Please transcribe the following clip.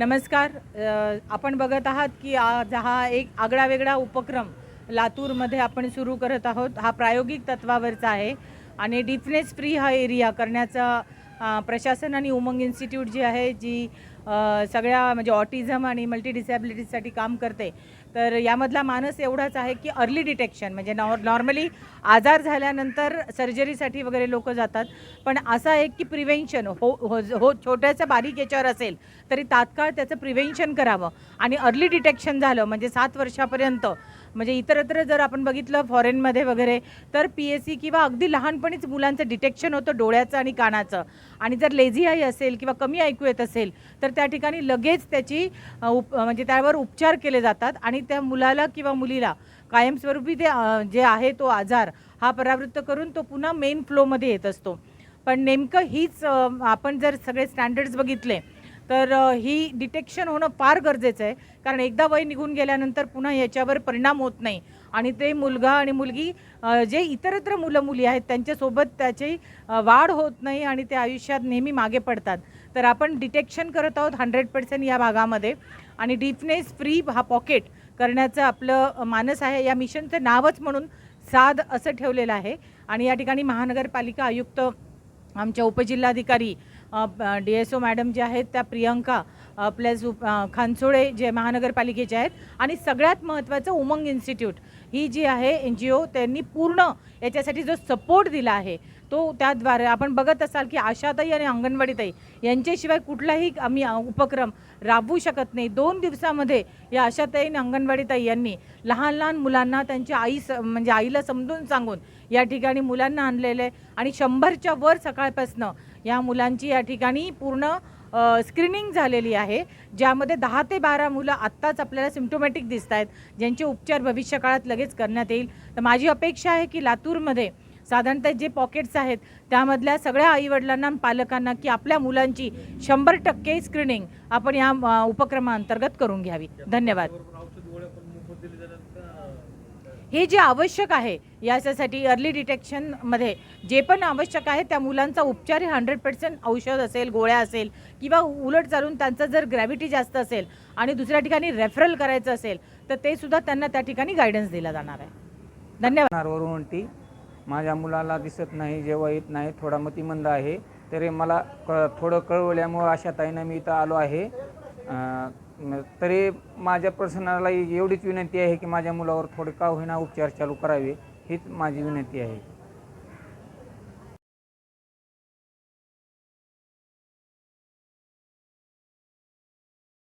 नमस्कार. आपण बघत आहात की आज हा एक आगळा वेगळा उपक्रम लातूरमध्ये आपण सुरू करत आहोत. हा प्रायोगिक तत्वावरचा आहे आणि डिफनेस फ्री हा एरिया करण्याचा प्रशासन आणि उमंग इन्स्टिट्यूट जी आहे जी सगळ्या म्हणजे ऑटिझम आणि मल्टी डिसॅबिलिटीजसाठी काम करते. तर यामधला मानस एवढाच आहे की अर्ली डिटेक्शन म्हणजे नॉर नॉर्मली आजार झाल्यानंतर सर्जरीसाठी वगैरे लोक जातात. पण असं आहे की प्रिव्हेन्शन हो हो हो छोट्याचं बारीक याच्यावर असेल तरी तात्काळ त्याचं प्रिव्हेन्शन करावं. आणि अर्ली डिटेक्शन झालं म्हणजे सात वर्षापर्यंत म्हणजे इतरत्र जर आपण बघितलं फॉरेनमध्ये वगैरे तर पी एस सी किंवा अगदी लहानपणीच मुलांचं डिटेक्शन होतं डोळ्याचं आणि कानाचं. आणि जर लेझी आई असेल किंवा कमी ऐकू येत असेल तर त्या ठिकाणी लगेच त्याची उप म्हणजे त्यावर उपचार केले जातात. आणि त्या मुलाला किंवा मुलीला कायमस्वरूपी ते जे आहे तो आजार हा परावृत्त करून तो पुन्हा मेन फ्लोमध्ये येत असतो. पण नेमकं हीच आपण जर सगळे स्टँडर्ड्स बघितले तर ही डिटेक्शन होणं फार गरजेचं आहे. कारण एकदा वय निघून गेल्यानंतर पुन्हा याच्यावर परिणाम होत नाही. आणि ते मुलगा आणि मुलगी जे इतरत्र मुलं मुली आहेत त्यांच्यासोबत त्याची वाढ होत नाही आणि ते आयुष्यात नेहमी मागे पडतात. तर आपण डिटेक्शन करत आहोत हंड्रेड पर्सेंट या भागामध्ये. आणि डीपनेस फ्री हा पॉकेट करण्याचं आपलं मानस आहे. या मिशनचं नावच म्हणून साध असं ठेवलेलं आहे. आणि या ठिकाणी महानगरपालिका आयुक्त आमच्या उपजिल्हाधिकारी डी एस ओ मॅडम जे आहेत त्या प्रियंका प्लस उप खानसोळे जे महानगरपालिकेचे आहेत आणि सगळ्यात महत्त्वाचं उमंग इन्स्टिट्यूट ही जी आहे एन जी ओ त्यांनी पूर्ण याच्यासाठी जो सपोर्ट दिला आहे तो त्याद्वारे आपण बघत असाल की आशाताई आणि अंगणवाडीताई यांच्याशिवाय कुठलाही आम्ही उपक्रम राबवू शकत नाही. दोन दिवसामध्ये या आशाताई आणि अंगणवाडीताई यांनी लहान लहान मुलांना त्यांच्या आई स म्हणजे आईला समजून सांगून या ठिकाणी मुलांना आणलेले आणि शंभरच्या वर सकाळपासनं या मुलांची या ठिकाणी पूर्ण स्क्रीनिंग झालेली आहे ज्यामध्ये दहा ते बारा मुलं आत्ताच आपल्याला सिम्टोमॅटिक दिसत आहेत ज्यांचे उपचार भविष्यकाळात लगेच करण्यात येईल. तर माझी अपेक्षा आहे की लातूरमध्ये साधारणतः जे पॉकेट्स आहेत त्यामधल्या सगळ्या आईवडिलांना पालकांना की आपल्या मुलांची शंभर टक्के स्क्रीनिंग आपण या उपक्रमाअंतर्गत करून घ्यावी. धन्यवाद. हे जे आवश्यक आहे याच्यासाठी अर्ली डिटेक्शनमध्ये जे पण आवश्यक आहे त्या मुलांचा उपचार हे हंड्रेड पर्सेंट औषध असेल गोळ्या असेल किंवा उलट चालून त्यांचं जर ग्रॅव्हिटी जास्त असेल आणि दुसऱ्या ठिकाणी रेफरल करायचं असेल तर ते सुद्धा त्यांना त्या ठिकाणी गायडन्स दिला जाणार आहे. धन्यवाद. ती माझ्या मुलाला दिसत नाही जेव्हा येत नाही थोडा मतिमंद आहे. तरी मला क थोडं कळवल्यामुळं अशा ताईनं मी इथं आलो आहे. तरी माझ्या प्रसन्नाला एवढीच विनंती आहे की माझ्या मुलावर थोडं का होईना उपचार चालू करावे हीच माझी विनंती आहे.